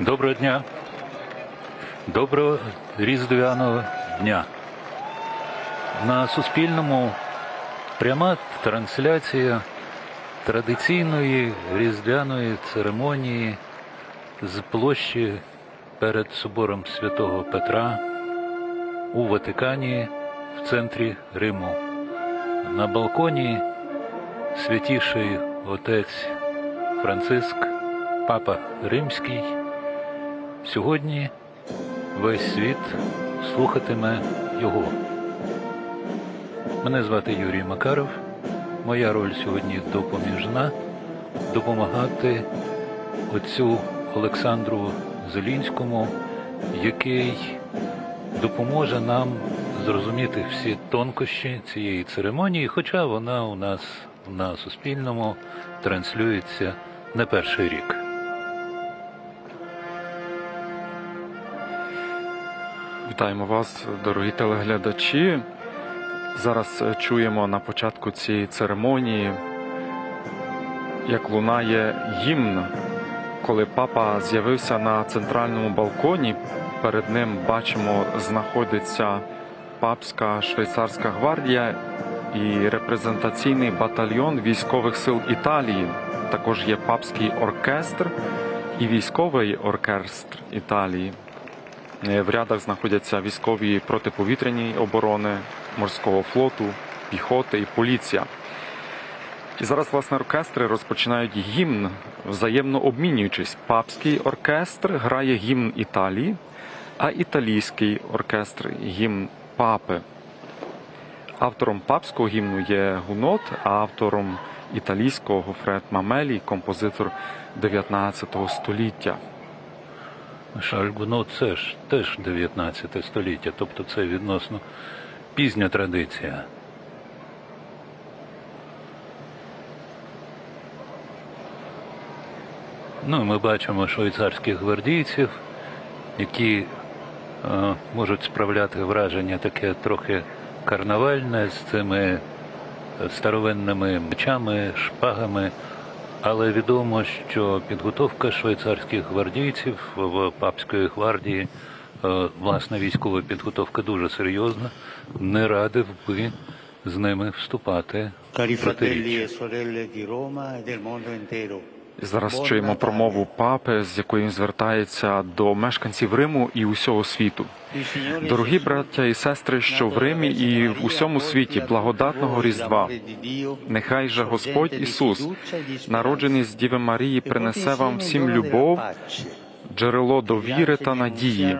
Доброго дня. Доброго різдвяного дня. На Суспільному пряма трансляція традиційної різдвяної церемонії з площі перед собором святого Петра у Ватикані в центрі Риму. На балконі святіший отець Франциск, папа Римський. Сьогодні весь світ слухатиме його. Мене звати Юрій Макаров. Моя роль сьогодні допоміжна допомагати отцю Олександру Зелінському, який допоможе нам зрозуміти всі тонкощі цієї церемонії, хоча вона у нас на Суспільному транслюється не перший рік. Вітаємо вас, дорогі телеглядачі. Зараз е, чуємо на початку цієї церемонії, як лунає гімн. Коли папа з'явився на центральному балконі, перед ним бачимо, знаходиться папська швейцарська гвардія і репрезентаційний батальйон військових сил Італії. Також є папський оркестр і військовий оркестр Італії. Е, В рядах знаходяться військові протиповітряні оборони, морського флоту, піхоти і поліція. І зараз, власне, оркестри розпочинають гімн, взаємно обмінюючись. Папський оркестр грає гімн Італії, а італійський оркестр гімн папи. Автором папського гімну є Гунот, а автором італійського Гофрет Мамелі, композитор 19 століття. Шальгуно це ж теж 19 століття, тобто це відносно пізня традиція. Ну, ми бачимо швейцарських гвардійців, які е, можуть справляти враження таке трохи карнавальне з цими е, старовинними мечами, шпагами. Але відомо, що підготовка швейцарських гвардійців в папської гвардії, власна військова підготовка дуже серйозна. Не радив би з ними вступати в протиріччя. Зараз чуємо промову папи, з якою він звертається до мешканців Риму і усього світу. Дорогі браття і сестри, що в Римі і в усьому світі благодатного Різдва. Нехай же Господь Ісус, народжений з Діви Марії, принесе вам всім любов. Джерело довіри та надії.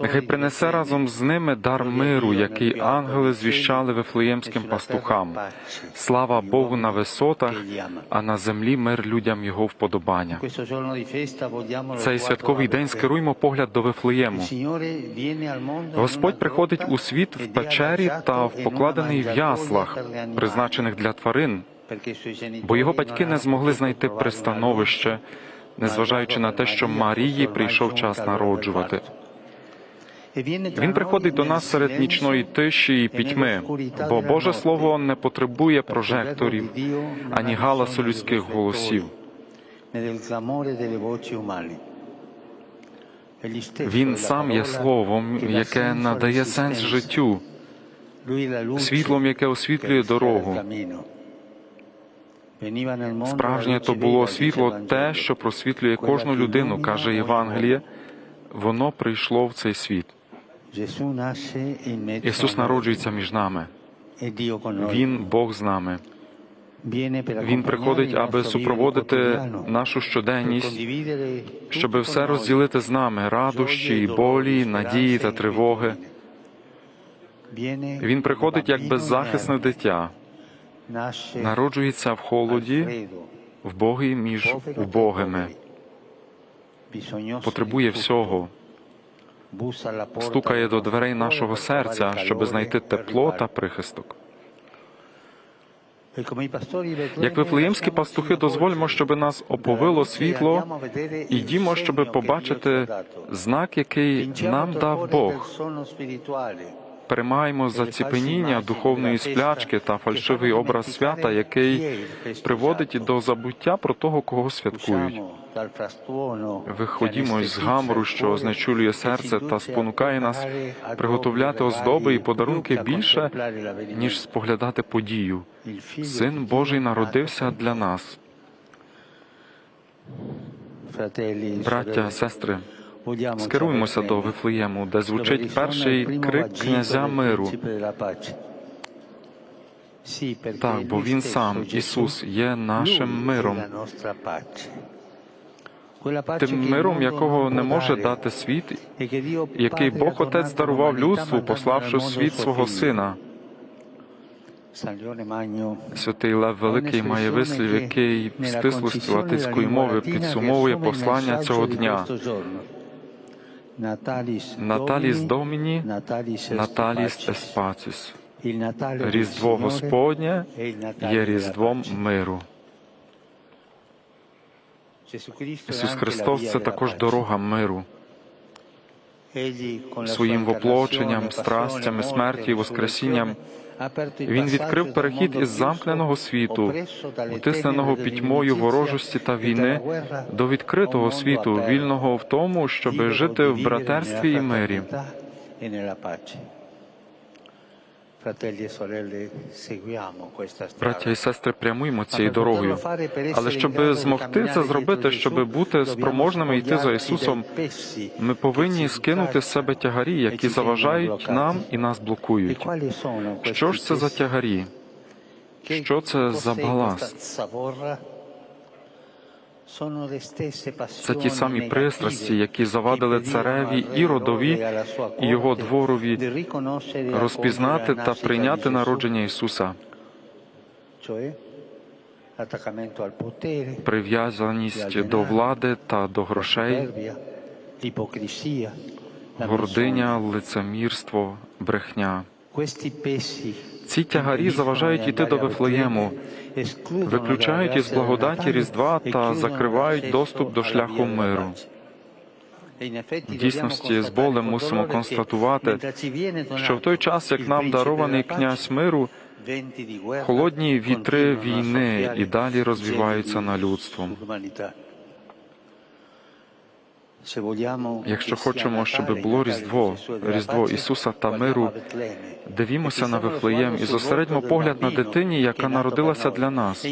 Нехай принесе разом з ними дар миру, який ангели звіщали вифлеємським пастухам. Слава Богу на висотах, а на землі мир людям його вподобання. Цей святковий день скеруймо погляд до Вифлеєму. Господь приходить у світ в печері та в покладений в яслах, призначених для тварин, бо його батьки не змогли знайти пристановище, незважаючи на те, що Марії прийшов час народжувати. Він приходить до нас серед нічної тиші і пітьми, бо Боже Слово не потребує прожекторів ані галасу людських голосів. Він сам є словом, яке надає сенс життю, світлом, яке освітлює дорогу. Справжнє то було світло те, що просвітлює кожну людину, каже Євангеліє. Воно прийшло в цей світ. Ісус народжується між нами. Він Бог з нами. Він приходить, аби супроводити нашу щоденність, щоб все розділити з нами радощі, болі, надії та тривоги. Він приходить як беззахисне дитя, народжується в холоді, вбогий між убогими, потребує всього, стукає до дверей нашого серця, щоб знайти тепло та прихисток. Як вифлеємські пастухи, дозвольмо, щоб нас оповило світло, і дімо, щоб побачити знак, який нам дав Бог. Перемагаємо заціпеніння духовної сплячки та фальшивий образ свята, який приводить до забуття про того, кого святкують. Виходімо з гамору, що знечулює серце та спонукає нас приготовляти оздоби і подарунки більше, ніж споглядати подію. Син Божий народився для нас. Браття, сестри, скеруємося до Вифлеєму, де звучить перший крик князя миру. Так, бо він сам, Ісус, є нашим миром, тим миром, якого не може дати світ, який Бог Отець дарував людству, пославши світ свого Сина. Святий Лев Великий має вислів, який в стислості латинської мови підсумовує послання цього дня. Наталіс Доміні, Наталіс Еспаціс. Різдво Господнє є Різдвом миру. Ісус Христос це також дорога миру. своїм воплоченням, страстями, смертю і воскресінням Він відкрив перехід із замкненого світу, утисненого пітьмою ворожості та війни, до відкритого світу, вільного в тому, щоб жити в братерстві і мирі. Браття і сестри, прямуємо цією дорогою. Але щоб змогти це зробити, щоб бути спроможними йти за Ісусом, ми повинні скинути з себе тягарі, які заважають нам і нас блокують. Що ж це за тягарі? Що це за баласт? Це ті самі пристрасті, які завадили цареві Іродові і його дворові розпізнати та прийняти народження Ісуса, прив'язаність до влади та до грошей, гординя, лицемірство, брехня. Ці тягарі заважають йти до Вифлеєму, виключають із благодаті Різдва та закривають доступ до шляху миру. В дійсності з болем мусимо констатувати, Що в той час, як нам дарований князь миру, холодні вітри війни і далі розвиваються на людством. Якщо хочемо, щоб було Різдво, Різдво Ісуса та миру, Дивімося на Вифлеєм і зосередьмо погляд на дитині, яка народилася для нас.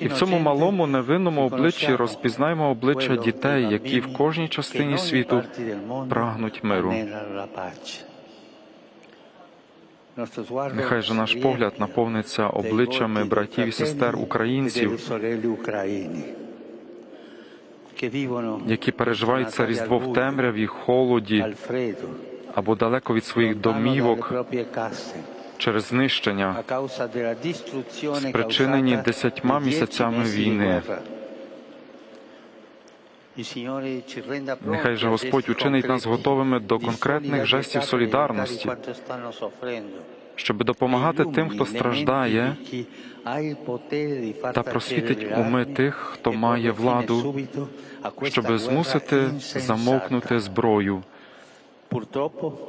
І в цьому малому невинному обличчі розпізнаємо обличчя дітей, які в кожній частині світу прагнуть миру. Нехай же наш погляд наповниться обличчями братів і сестер українців, які переживають це різдво в темряві, холоді або далеко від своїх домівок через знищення, спричинені десятьма місяцями війни. Нехай же Господь учинить нас готовими до конкретних жестів солідарності, щоб допомагати тим, хто страждає, та просвітить уми тих, хто має владу, щоб змусити замовкнути зброю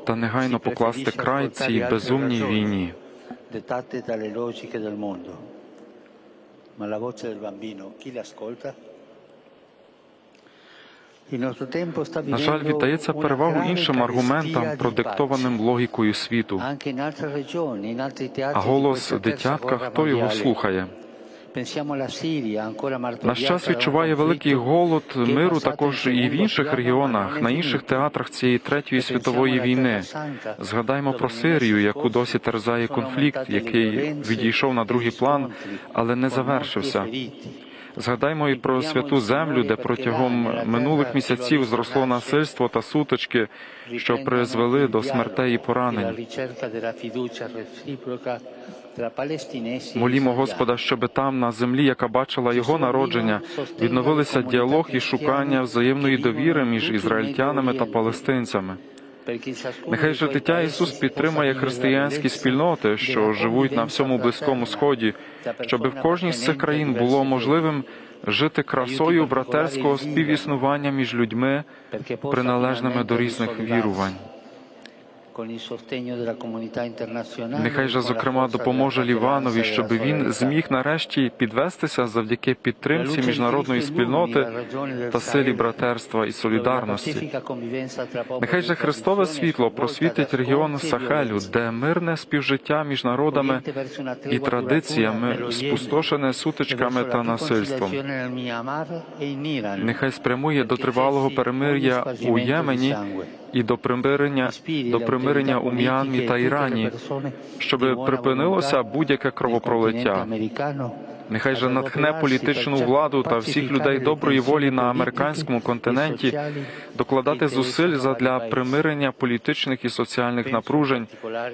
та негайно покласти край цій безумній війні. Ma la voce del bambino, chi l'ascolta? На жаль, віддається перевагу іншим аргументам, продиктованим логікою світу. А голос дитятка, хто його слухає? Наш час відчуває великий голод миру також і в інших регіонах, на інших театрах цієї третьої світової війни. Згадаймо про Сирію, яку досі терзає конфлікт, який відійшов на другий план, але не завершився. Згадаймо і про святу землю, де протягом минулих місяців зросло насильство та сутички, що призвели до смертей і поранень. Молімо Господа, щоби там, на землі, яка бачила його народження, відновилися діалог і шукання взаємної довіри між ізраїльтянами та палестинцями. Нехай же дитя Ісус підтримає християнські спільноти, що живуть на всьому близькому сході, щоби в кожній з цих країн було можливим жити красою братерського співіснування між людьми, приналежними до різних вірувань. Нехай же, зокрема, допоможе Ліванові, e щоб він зміг нарешті підвестися завдяки підтримці міжнародної спільноти та силі братерства і солідарності. Нехай же Христове світло просвітить регіон Сахелю, де мирне співжиття між народами і традиціями спустошене сутичками та насильством. Нехай спрямує до тривалого перемир'я у Ємені і до примирення, до примирення у М'янмі та Ірані, щоб припинилося будь-яке кровопролиття. Нехай же натхне політичну владу та всіх людей доброї волі на американському континенті докладати зусиль задля примирення політичних і соціальних напружень,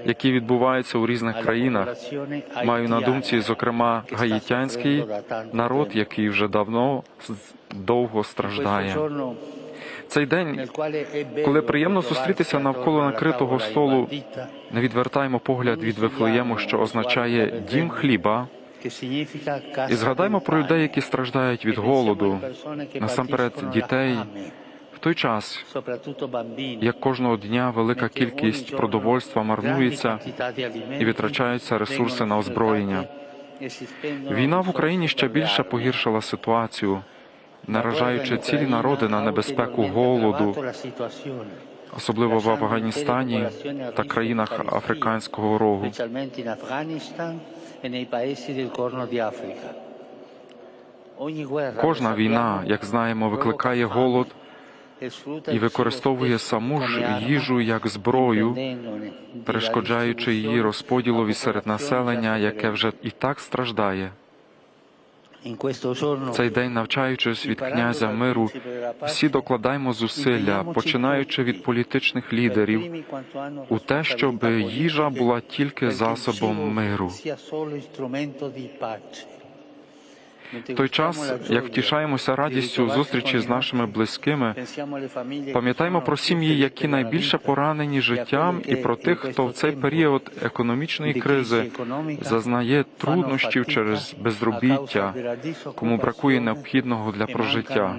які відбуваються у різних країнах. Маю на думці, зокрема, гаїтянський народ, який вже давно довго страждає. Цей день, коли приємно зустрітися навколо накритого столу, не відвертаємо погляд від Вифлеєму, що означає дім хліба. І згадаймо про людей, які страждають від голоду, насамперед дітей. В той час, як кожного дня велика кількість продовольства марнується і витрачаються ресурси на озброєння. Війна в Україні ще більше погіршила ситуацію, наражаючи цілі народи на небезпеку голоду, особливо в Афганістані та країнах Африканського рогу. Кожна війна, як знаємо, викликає голод і використовує саму ж їжу як зброю, перешкоджаючи її розподілові серед населення, яке вже і так страждає. Цей день, навчаючись від князя миру, всі докладаємо зусилля, починаючи від політичних лідерів, у те, щоб їжа була тільки засобом миру. Той час, як втішаємося радістю зустрічі з нашими близькими, пам'ятаємо про сім'ї, які найбільше поранені життям, і про тих, хто в цей період економічної кризи зазнає труднощів через безробіття, кому бракує необхідного для прожиття.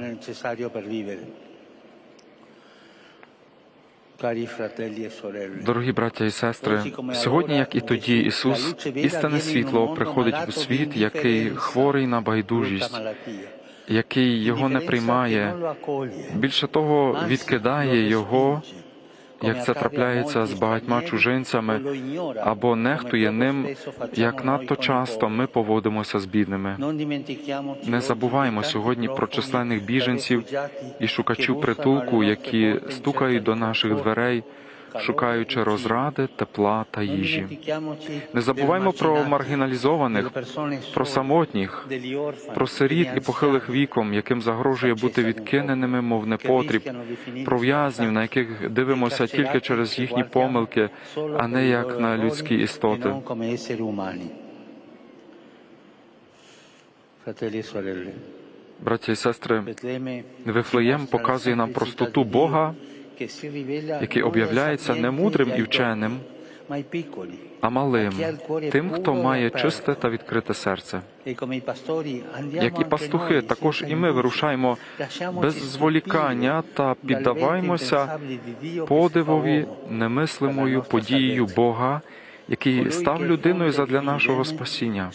Дорогі браття і сестри, сьогодні, як і тоді, Ісус, істинне світло приходить у світ, який хворий на байдужість, який його не приймає, більше того, відкидає його, як це трапляється з багатьма чужинцями, або нехтує ним, як надто часто ми поводимося з бідними. Не забуваємо сьогодні про численних біженців і шукачів притулку, які стукають до наших дверей, шукаючи розради, тепла та їжі. Не забуваймо про маргіналізованих, про самотніх, про сиріт і похилих віком, яким загрожує бути відкиненими, мов непотріб, про в'язнів, на яких дивимося тільки через їхні помилки, а не як на людські істоти. Браття і сестри, Вифлеєм показує нам простоту Бога, який об'являється не мудрим і вченим, а малим, тим, хто має чисте та відкрите серце. Як і пастухи, також і ми вирушаємо без зволікання та піддаваємося подивові немислимою подією Бога, який став людиною задля нашого спасіння.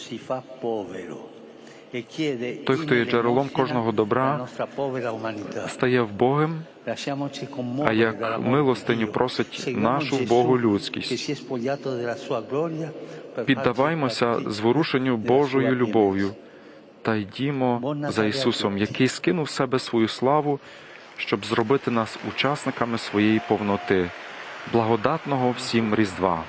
Той, хто є джерелом кожного добра, Стає вбогим, а як милостиню просить нашу Богу людськість. Піддаваймося зворушенню Божою любов'ю та йдімо за Ісусом, який скинув в себе свою славу, щоб зробити нас учасниками своєї повноти, благодатного всім Різдва.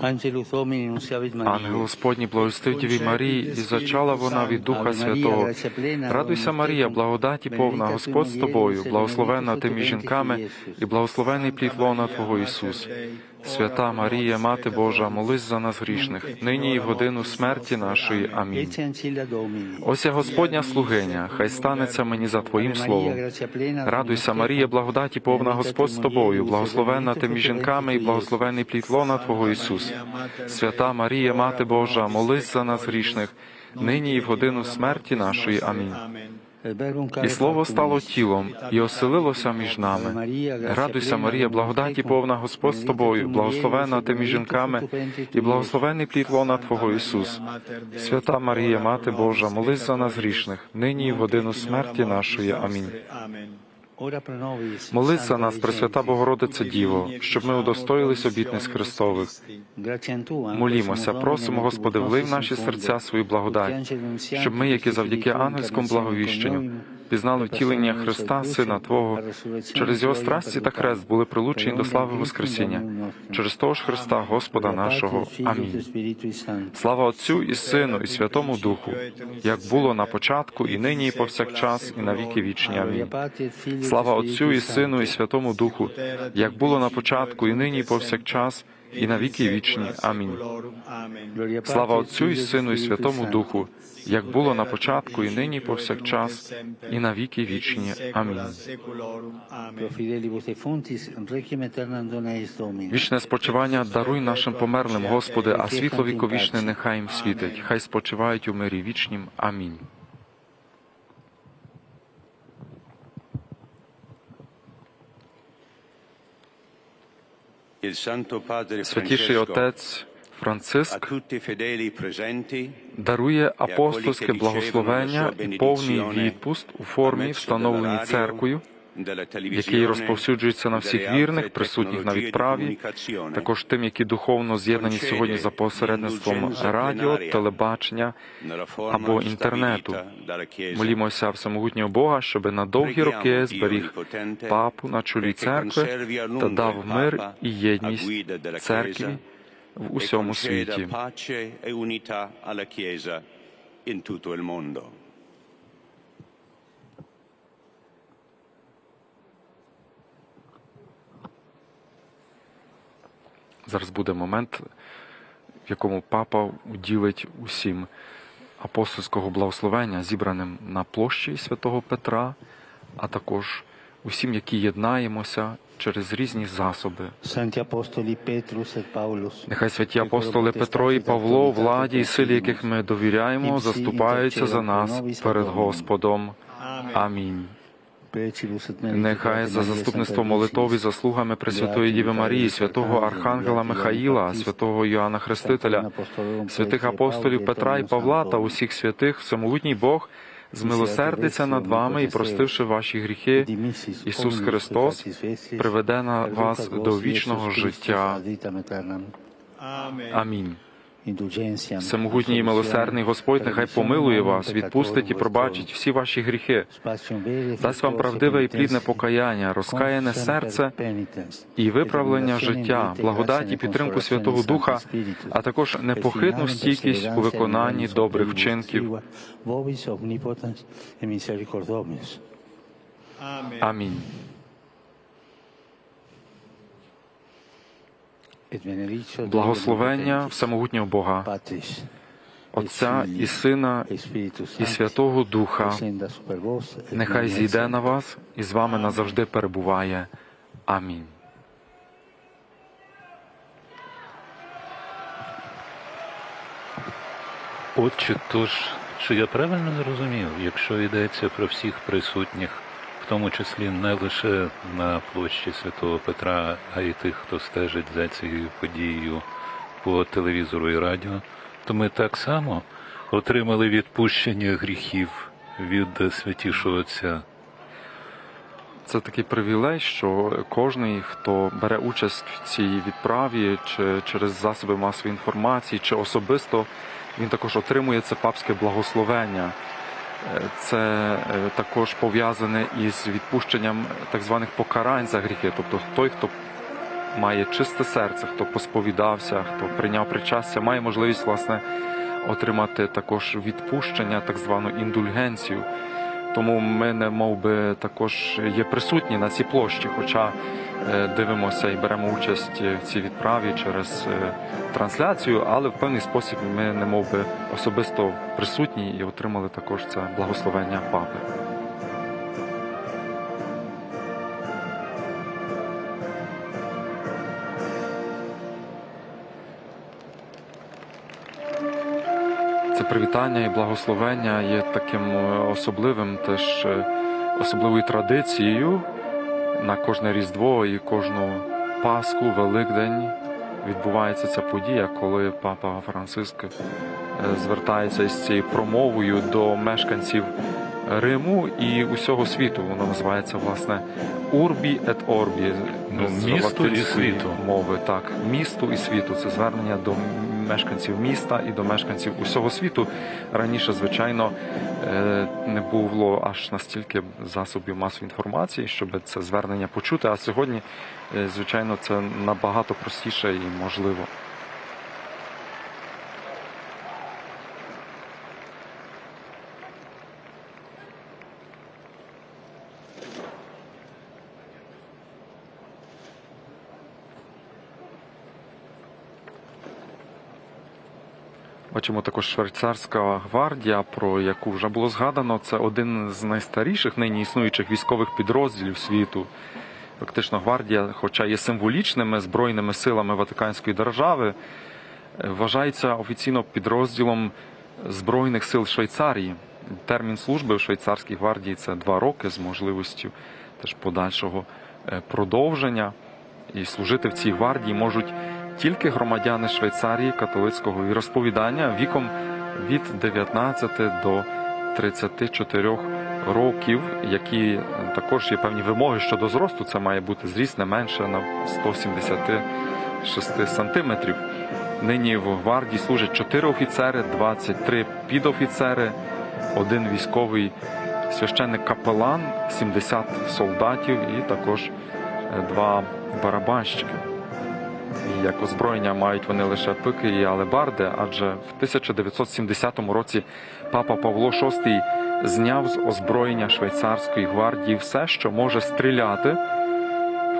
Ангел Господній благостив Діві Марії, і зачала вона від Духа Святого. Радуйся, Марія, благодаті повна, Господь з тобою, благословена ти між жінками, і благословений плід лона Твого Ісус. Свята Марія, Мати Божа, молись за нас грішних, нині і в годину смерті нашої. Амінь. Ось я Господня слугиня, хай станеться мені за Твоїм словом. Радуйся, Марія, благодаті повна Господь з тобою, благословенна ти між жінками і благословений плід лона Твого Ісус. Свята Марія, Мати Божа, молись за нас грішних, нині і в годину смерті нашої. Амінь. І слово стало тілом і оселилося між нами. Радуйся, Марія, благодаті повна Господь з тобою, благословенна ти між жінками і благословений плід лона Твого Ісус. Свята Марія, Мати Божа, молись за нас грішних, нині і в годину смерті нашої. Амінь. Молись за нас, Пресвята Богородице Діво, щоб ми удостоїлись обітниць Христових. Молімося, просимо, Господи, влив наші серця свою благодать, щоб ми, які завдяки ангельському благовіщенню, пізнали втілення Христа, Сина Твого, через Його страсті та хрест були прилучені до слави Воскресіння, через того ж Христа, Господа нашого. Амінь. Слава Отцю і Сину, і Святому Духу, як було на початку, і нині, і повсякчас, і на віки вічні. Амінь. Слава Отцю і Сину, і Святому Духу, як було на початку, і нині, і повсякчас, і на віки вічні. Амінь. Слава Отцю і Сину, і Святому Духу, як було на початку, і нині, і повсякчас, і на віки вічні. Амінь. Вічне спочивання даруй нашим померлим, Господи, а світло віковічне нехай їм світить. Хай спочивають у мирі вічнім. Амінь. Святіший Отець Франциск дарує апостольське благословення і повний відпуст у формі, встановленій церквою, який розповсюджується на всіх вірних, присутніх на відправі, також тим, які духовно з'єднані сьогодні за посередництвом радіо, телебачення або інтернету. Молімося всемогутнього Бога, щоб на довгі роки зберіг папу на чолі церкви та дав мир і єдність церкві в усьому світі. Зараз буде момент, в якому папа уділить усім апостольського благословення, зібраним на площі святого Петра, а також усім, які єднаємося через різні засоби. Нехай святі апостоли Петро і Павло, владі і силі, яких ми довіряємо, заступаються за нас перед Господом. Амінь. Нехай за заступництво молитов і заслугами Пресвятої Діви Марії, святого Архангела Михаїла, святого Йоанна Хрестителя, святих апостолів Петра і Павла та усіх святих, всемогутній Бог змилосердиться над вами і, простивши ваші гріхи, Ісус Христос приведе на вас до вічного життя. Амінь. Всемогутній і милосердний Господь нехай помилує вас, відпустить і пробачить всі ваші гріхи, дасть вам правдиве і плідне покаяння, розкаяне серце і виправлення життя, благодать і підтримку Святого Духа, а також непохитну стійкість у виконанні добрих вчинків. Амінь. Благословення всемогутнього Бога, Отця і Сина і Святого Духа, нехай зійде на вас і з вами назавжди перебуває. Амінь. Отче, тож, чи я правильно зрозумів, якщо йдеться про всіх присутніх, тому числі не лише на площі Святого Петра, а й тих, хто стежить за цією подією по телевізору і радіо, то ми так само отримали відпущення гріхів від святішого Отця. Це такий привілей, що кожен, хто бере участь в цій відправі, чи через засоби масової інформації, чи особисто, він також отримує це папське благословення. Це е, також пов'язане із відпущенням так званих покарань за гріхи. Тобто той, хто має чисте серце, хто посповідався, хто прийняв причастя, має можливість власне отримати також відпущення, так звану індульгенцію. Тому ми не мов би також є присутні на цій площі, хоча дивимося і беремо участь в цій відправі через е, трансляцію, але в певний спосіб ми не мов би особисто присутні і отримали також це благословення папи. Це привітання і благословення є таким е, особливим, теж е, особливою традицією на кожне Різдво і кожну Пасху, Великдень відбувається ця подія, коли папа Франциск е, звертається із цією промовою до мешканців Риму і усього світу. Воно називається власне Урбі ет Орбі. Ну, з місту і світу. мови. Так, місту і світу. Це звернення до мешканців міста і до мешканців усього світу. Раніше, звичайно, е, не було аж настільки засобів масової інформації, щоб це звернення почути. А сьогодні, е, звичайно, це набагато простіше і можливо. Бачимо також швейцарська гвардія, про яку вже було згадано. Це один з найстаріших нині існуючих військових підрозділів світу. Фактично, гвардія, хоча є символічними збройними силами Ватиканської держави, вважається офіційно підрозділом Збройних сил Швейцарії. Термін служби в швейцарській гвардії це два роки з можливістю теж подальшого е, продовження. І служити в цій гвардії можуть тільки громадяни Швейцарії католицького віросповідання віком від 19 до 34 років, які також є певні вимоги щодо зросту. Це має бути зріст не менше на 176 сантиметрів. Нині в гвардії служать 4 офіцери, 23 підофіцери, один військовий священник капелан, 70 солдатів і також е, два барабанщики. Як озброєння мають вони лише пики і алебарди, адже в 1970 році папа Павло VI зняв з озброєння швейцарської гвардії все, що може стріляти,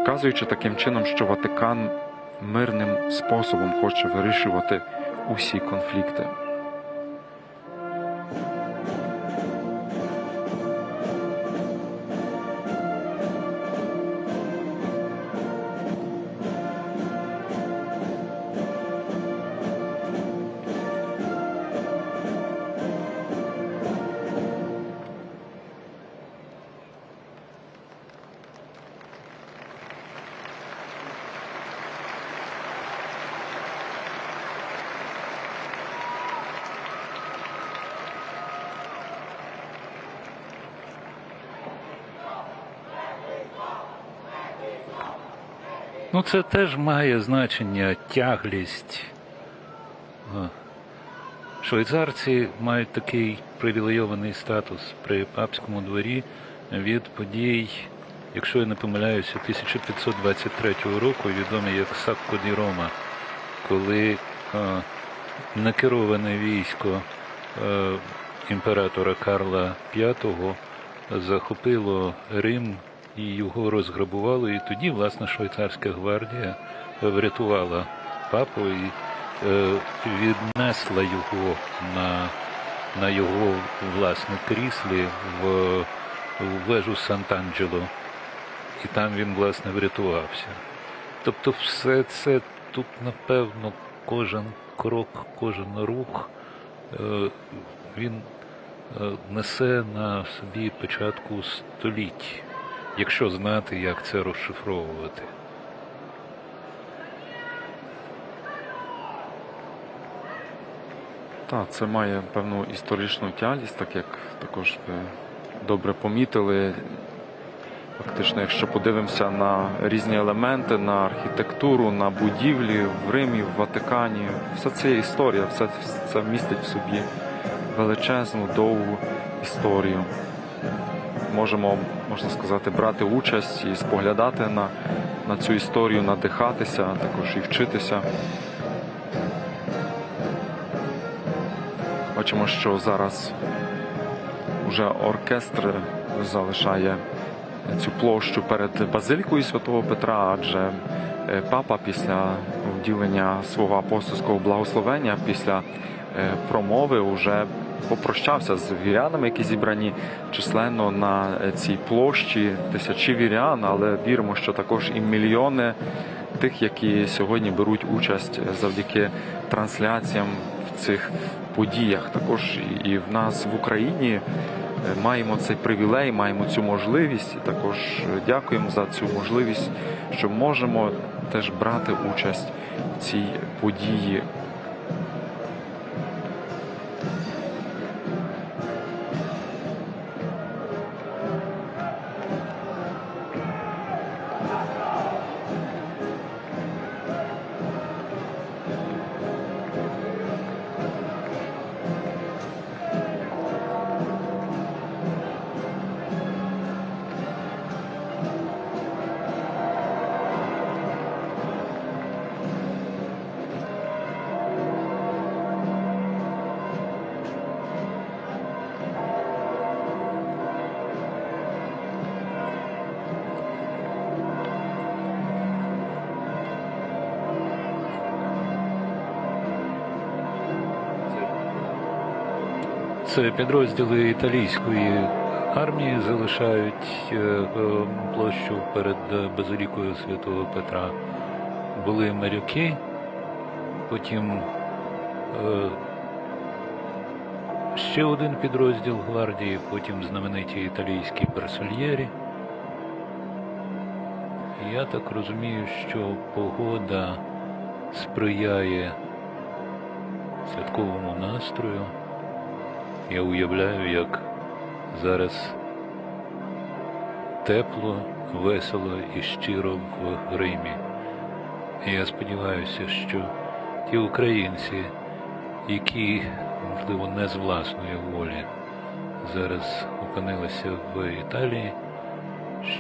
вказуючи таким чином, що Ватикан мирним способом хоче вирішувати усі конфлікти. Це теж має значення тяглість. Швейцарці мають такий привілейований статус при папському дворі від подій, якщо я не помиляюся, 1523 року, відомі як Сакко ді Рома, коли е, накероване військо е, імператора Карла V захопило Рим і його розграбували. І тоді, власне, швейцарська гвардія врятувала папу і е, віднесла його на, на його власне кріслі в, в вежу Сант'Анджело. І там він, власне, врятувався. Тобто, все це тут, напевно, кожен крок, кожен рух, е, він е, несе на собі початку століть, якщо знати, як це розшифровувати. Так, це має певну історичну тялість, так як також ви добре помітили. Фактично, якщо подивимося на різні елементи, на архітектуру, на будівлі в Римі, в Ватикані, все це є історія, все це містить в собі величезну, довгу історію. Можемо, можна сказати, брати участь і споглядати на, на цю історію, надихатися, а також і вчитися. Бачимо, що зараз вже оркестр залишає цю площу перед базилікою святого Петра, адже е, папа після вділення свого апостольського благословення, після е, промови, вже попрощався з вірянами, які зібрані численно на цій площі, тисячі вірян, але віримо, що також і мільйони тих, які сьогодні беруть участь завдяки трансляціям в цих подіях. Також і в нас в Україні е, маємо цей привілей, маємо цю можливість. І також дякуємо за цю можливість, що можемо теж брати участь в цій події. Це підрозділи італійської армії залишають е, е, площу перед е, базилікою Святого Петра. Були моряки, потім ще один підрозділ гвардії, потім знамениті італійські персольєрі. Я так розумію, що погода сприяє святковому настрою. Я уявляю, як зараз тепло, весело і щиро в Римі. І я сподіваюся, що ті українці, які, можливо, не з власної волі зараз опинилися в Італії,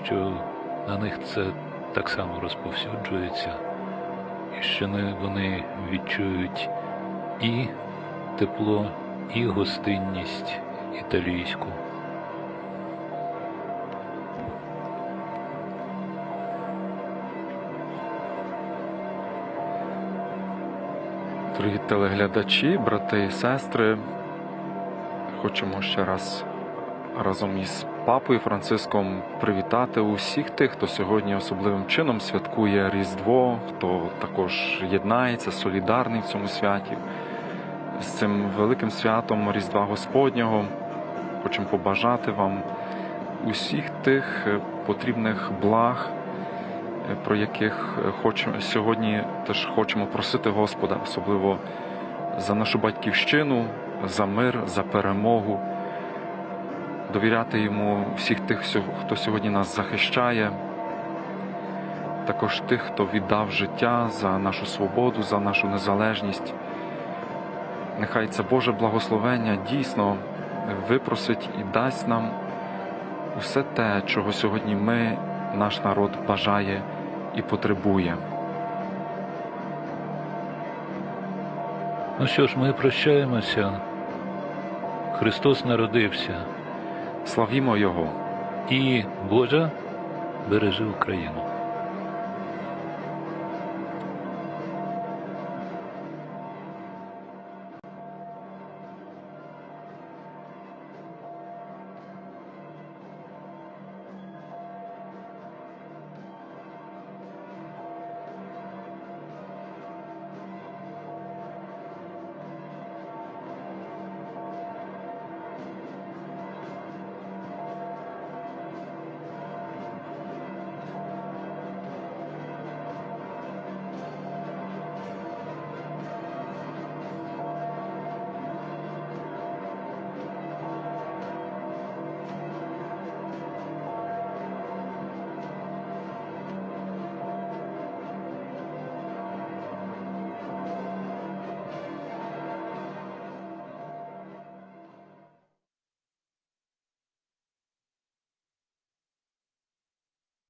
що на них це так само розповсюджується, і що вони відчують і тепло, і гостинність італійську. Дорогі телеглядачі, брати і сестри, хочемо ще раз разом із папою Франциском привітати усіх тих, хто сьогодні особливим чином святкує Різдво, хто також єднається, солідарний в цьому святі. З цим великим святом Різдва Господнього. Хочемо побажати вам усіх тих е, потрібних благ, е, про яких е, хочемо сьогодні теж хочемо просити Господа, особливо за нашу батьківщину, за мир, за перемогу, довіряти йому всіх тих, хто сьогодні нас захищає, також тих, хто віддав життя за нашу свободу, за нашу незалежність. Нехай це Боже благословення дійсно випросить і дасть нам усе те, чого сьогодні ми, наш народ, бажає і потребує. Ну що ж, ми прощаємося. Христос народився. Славімо Його! І Боже, бережи Україну.